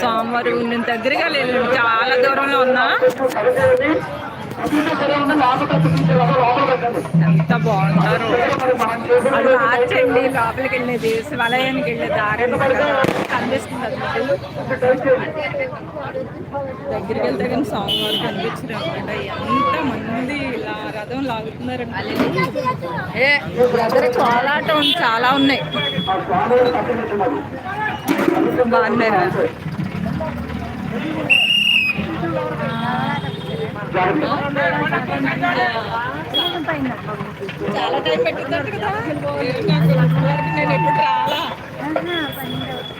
సోమవారం నేను దగ్గరగా లేదు. చాలా దూరంలో ఉన్నా. ఎంత బాగుంటారు. అది మార్చండి లోపలికి వెళ్ళేది శివాలయానికి వెళ్ళే దారి కనిపిస్తుంది దగ్గరికి వెళ్తే కానీ సోమవారం కనిపించడం అనమాట ఎంత మంది ఇలా రథం లాగుతున్నారు ఏ దగ్గర కోలాటం చాలా ఉన్నాయి. బాగున్నారా? చాలా టైం పెట్టిందంట కదా నేను ఎప్పుడు రాలా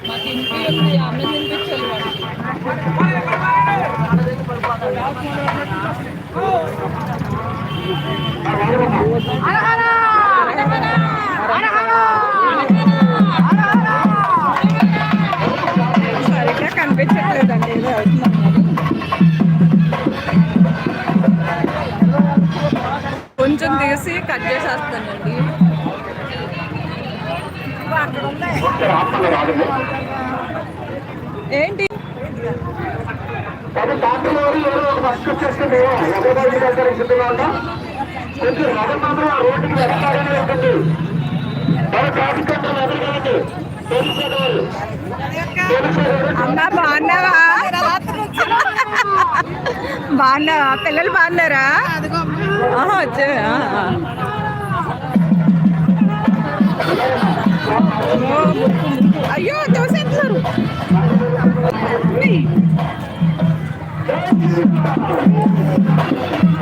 మాకు ఇంటి ఉంది అమ్మ తినిపించాలి వాళ్ళకి కనిపించట్లేదండి ఏదో అవుతున్నాం కొంచెం తీసి కట్ చేసేస్తానండి. ఏంటి? అది అమ్మా బాగున్నావా? బాగున్నావా? పిల్లలు బాగున్నారా? ఆహా, అయ్యో తోసేస్తున్నారు Thank